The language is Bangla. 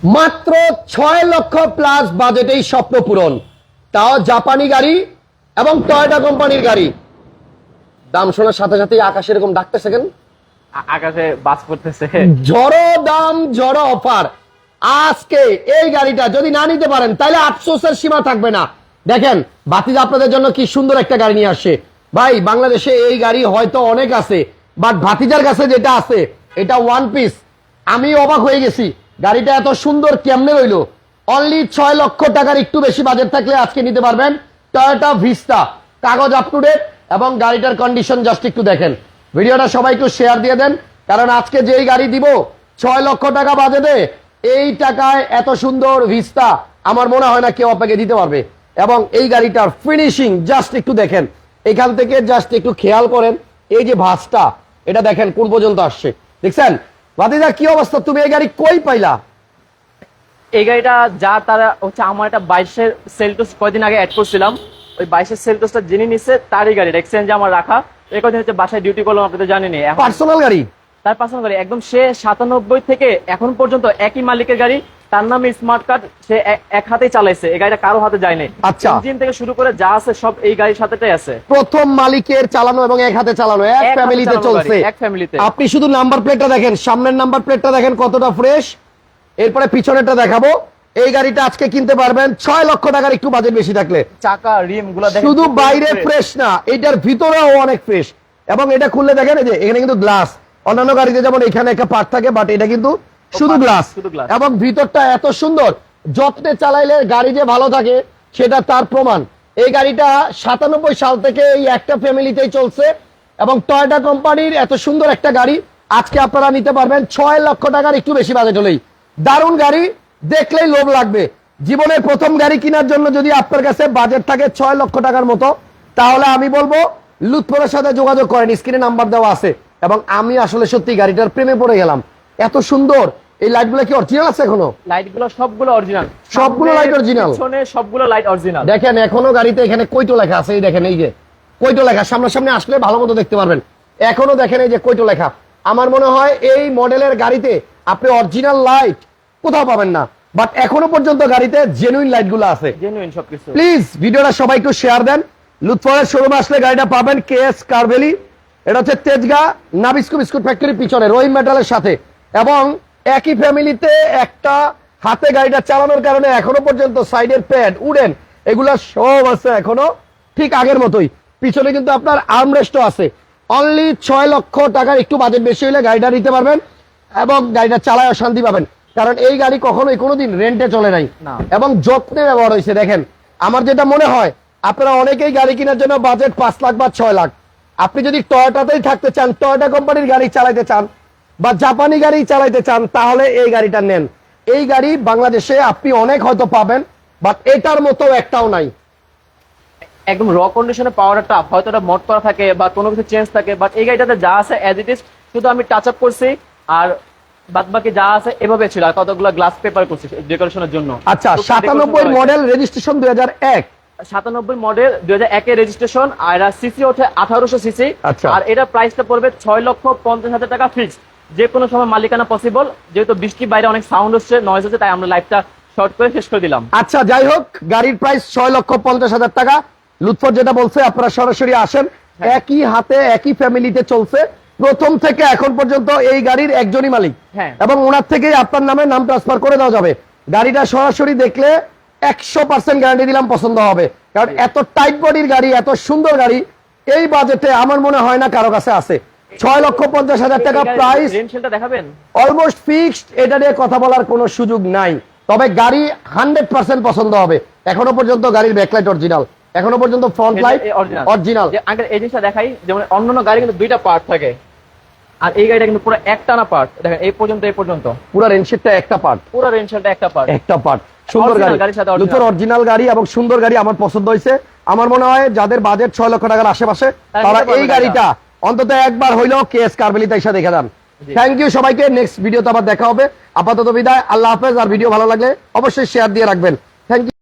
মাত্র ছয় লক্ষ প্লাস বাজেটেই স্বপ্ন পূরণ। তাও জাপানি গাড়ি এবং টয়টা কোম্পানির গাড়ি। দাম শোনার সাথে সাথেই আকাশ এরকম ডাকতেছে কেন? আকাশে বাস করতেছে। জড়ো দাম জড়ো অফার। আজকে এই গাড়িটা যদি না নিতে পারেন তাহলে আফসোসের সীমা থাকবে না। দেখেন বাতিজ আপনাদের জন্য কি সুন্দর একটা গাড়ি নিয়ে আসছে। ভাই বাংলাদেশে এই গাড়ি হয়তো অনেক আছে বাট ভাতিজার কাছে যেটা আছে এটা ওয়ান পিস আমি অবাক হয়ে গেছি। গাড়িটা এত সুন্দর কেমনে রইল? অনলি ছয় লক্ষ টাকার একটু বেশি বাজেট থাকলে আজকে নিতে পারবেন টয়োটা ভিস্তা কাগজ আপ টু এবং গাড়িটার কন্ডিশন জাস্ট একটু দেখেন। ভিডিওটা সবাই একটু শেয়ার দিয়ে দেন, কারণ আজকে যেই গাড়ি দিব, ছয় লক্ষ টাকা বাজেটে এই টাকায় এত সুন্দর ভিস্তা আমার মনে হয় না কেউ আপনাকে দিতে পারবে। এবং এই গাড়িটার ফিনিশিং জাস্ট একটু দেখেন। এখান থেকে জাস্ট একটু খেয়াল করেন, এই যে ভাসটা এটা দেখেন কোন পর্যন্ত আসছে। দেখছেন? ভাতিজা কি অবস্থা? তুমি এই গাড়ি কই পাইলা? এই গাড়িটা যা তারা হচ্ছে আমার একটা বাইশের সেলটোস কয়দিন আগে অ্যাড করছিলাম। ওই বাইশের সেলটোসটা যিনি নিচ্ছে তারই গাড়ি এক্সচেঞ্জে আমার রাখা। এই কদিন হচ্ছে বাসায় ডিউটি করলাম আপনি তো জানেনি এখন পার্সোনাল গাড়ি? তার পার্সোনাল গাড়ি একদম সে সাতানব্বই থেকে এখন পর্যন্ত একই মালিকের গাড়ি। তার নামে স্মার্ট কার্ড সে এক- হাতেই চালাইছে এই গাড়িটা কারও হাতে যায়নি। আচ্ছা। ইঞ্জিন থেকে শুরু করে যা আছে সব এই গাড়ির সাথেটাই আছে। প্রথম মালিকের চালানো এবং এক হাতে চালানো এক ফ্যামিলিতে চলছে। এক ফ্যামিলিতে। আপনি শুধু নাম্বার প্লেটটা দেখেন সামনের নাম্বার প্লেটটা দেখেন কতটা ফ্রেশ এরপরে পিছনেরটা দেখাবো। এই গাড়িটা আজকে কিনতে পারবেন ছয় লক্ষ টাকার একটু বাজেট বেশি থাকলে। চাকা রিমগুলা শুধু বাইরে ফ্রেশ না এটার ভিতরেও অনেক ফ্রেশ এবং এটা খুললে দেখেন যে এখানে কিন্তু গ্লাস অন্যান্য গাড়িতে যেমন এখানে একটা পার্ট থাকে বাট এটা কিন্তু শুধু গ্লাস এবং ভিতরটা এত সুন্দর যত্নে চালাইলে গাড়ি যে ভালো থাকে সেটা তার প্রমাণ। এই গাড়িটা সাতানব্বই সাল থেকে এই একটা ফ্যামিলিতেই চলছে এবং টয়টা কোম্পানির এত সুন্দর একটা গাড়ি আজকে আপনারা নিতে পারবেন ছয় লক্ষ টাকার একটু বেশি বাজেট হলেই। দারুণ গাড়ি দেখলেই লোভ লাগবে। জীবনের প্রথম গাড়ি কেনার জন্য যদি আপনার কাছে বাজেট থাকে ছয় লক্ষ টাকার মতো তাহলে আমি বলব লুৎফরের সাথে যোগাযোগ করেন স্ক্রিনে নাম্বার দেওয়া আছে। এবং আমি আসলে সত্যি গাড়িটার প্রেমে পড়ে গেলাম। এত সুন্দর এই লাইটগুলো কি অরিজিনাল আছে এখনও? লাইটগুলো সবগুলো অরিজিনাল সবগুলো light original? পিছনে সবগুলো লাইট অরিজিনাল দেখেন এখনও গাড়িতে এখানে কৈটো লেখা আছে এই দেখেন এই যে। কৈটো লেখা সামনাসামনি আসলে ভালো মতো দেখতে পারবেন। এখনও দেখেন এই যে কৈটো লেখা। আমার মনে হয় এই মডেলের গাড়িতে আপনি অরিজিনাল লাইট কোথাও পাবেন না। বাট এখনও পর্যন্ত গাড়িতে জেনুইন লাইটগুলো আছে। জেনুইন সবকিছু। প্লিজ ভিডিওটা সবাই একটু শেয়ার দেন। লুৎফরের শোরুমে আসলে গাড়িটা পাবেন কে এস কারবেলি এটা হচ্ছে তেজগা নাবিস্কু বিস্কুট ফ্যাক্টরির পিছনে রহিম মেটালের সাথে। এবং একই ফ্যামিলিতে একটা হাতে গাড়িটা চালানোর কারণে এখনও পর্যন্ত সাইডের প্যাড উডেন এগুলা সব আছে এখনও ঠিক আগের মতোই। পিছনে কিন্তু আপনার আর্মরেস্টও আছে। অনলি ছয় লক্ষ টাকার একটু বাজেট বেশি হলে গাড়িটা নিতে পারবেন এবং গাড়িটা চালায় শান্তি পাবেন। কারণ এই গাড়ি কখনোই কোনোদিন রেন্টে চলে নাই। না। এবং যত্নে ব্যবহার হয়েছে দেখেন। আমার যেটা মনে হয় আপনারা অনেকেই গাড়ি কেনার জন্য বাজেট পাঁচ লাখ বা ছয় লাখ। আপনি যদি টয়োটাতেই থাকতে চান টয়োটা কোম্পানির গাড়ি চালাইতে চান বা জাপানি গাড়ি চালাইতে চান তাহলে এই গাড়িটা নেন। এই গাড়ি বাংলাদেশে আপনি অনেক হয়তো পাবেন বাট এটার মতো একটাও নাই। একদম র কন্ডিশনে পাওয়ার টাফ হয়তো এটা মড করা থাকে বা কোনো কিছু চেঞ্জ থাকে বাট এই গাড়িটাতে যা আছে অ্যাজ ইট ইজ শুধু আমি টাচ আপ করছি আর বাদ বাকি যা আছে এভাবে ছিল আর কতগুলো গ্লাস পেপার করছি ডেকোরেশনের জন্য। আচ্ছা টুকটাক সাতানব্বই decoration করা মডেল রেজিস্ট্রেশন দুই হাজার এক। সাতানব্বই মডেল দুই হাজার একের রেজিস্ট্রেশন আর সিসি ওঠে আঠারোশো সিসি আচ্ছা। আর এটা প্রাইসটা পড়বে ছয় লক্ষ পঞ্চাশ হাজার টাকা ফিক্স যে কোনো সময় মালিকানা পসিবল যেহেতু বৃষ্টি বাইরে অনেক সাউন্ড হচ্ছে নয়েজ হচ্ছে তাই আমরা লাইভটা শর্ট করে শেষ করে দিলাম। আচ্ছা যাই হোক গাড়ির প্রাইস ছয় লক্ষ পঞ্চাশ হাজার টাকা। লুৎফর যেটা বলছে আপনারা সরাসরি আসেন। হ্যাঁ। একই হাতে একই ফ্যামিলিতে চলছে। প্রথম থেকে এখন পর্যন্ত এই গাড়ির একজনই মালিক। হ্যাঁ। এবং ওনার থেকেই আপনার নামে নাম ট্রান্সফার করে দেওয়া যাবে। গাড়িটা সরাসরি দেখলে একশো পার্সেন্ট গ্যারান্টি দিলাম পছন্দ হবে। কারণ এত টাইট বডির গাড়ি এত সুন্দর গাড়ি এই বাজেটে আমার মনে হয় না কারও কাছে আছে। ছয় লক্ষ পঞ্চাশ হাজার টাকা প্রাইস দেখাবেন? অলমোস্ট ফিক্সড এটা নিয়ে কথা বলার কোনো সুযোগ নাই। তবে গাড়ি হান্ড্রেড পার্সেন্ট পছন্দ হবে। এখনও পর্যন্ত গাড়ির ব্যাকলাইট অরিজিনাল এখনও পর্যন্ত ফ্রন্ট লাইট অরিজিনাল আঙ্কেল এই জিনিসটা দেখাই যেমন অন্যান্য গাড়ি কিন্তু দুইটা পার্ট থাকে। আর এই গাড়িটা কিন্তু পুরো একটানা পার্ট দেখেন এই পর্যন্ত এই পর্যন্ত। পুরো রেনশেডটা একটা পার্ট পুরো রেনশেলটা একটা পার্ট একটা পার্ট সুন্দর গাড়ি। লুথর অরিজিনাল গাড়ি এবং সুন্দর গাড়ি আমার পছন্দ হয়েছে। আমার মনে হয় যাদের বাজেট ছয় লক্ষ টাকার আশেপাশে তারা এই গাড়িটা অন্তত একবার হইলেও কেএস তাই সাথে দেখে যান। থ্যাংক ইউ সবাইকে নেক্সট ভিডিওতে আবার দেখা হবে। আপাতত বিদায় আল্লাহ হাফেজ আর ভিডিও ভালো লাগলে অবশ্যই শেয়ার দিয়ে রাখবেন। Thank you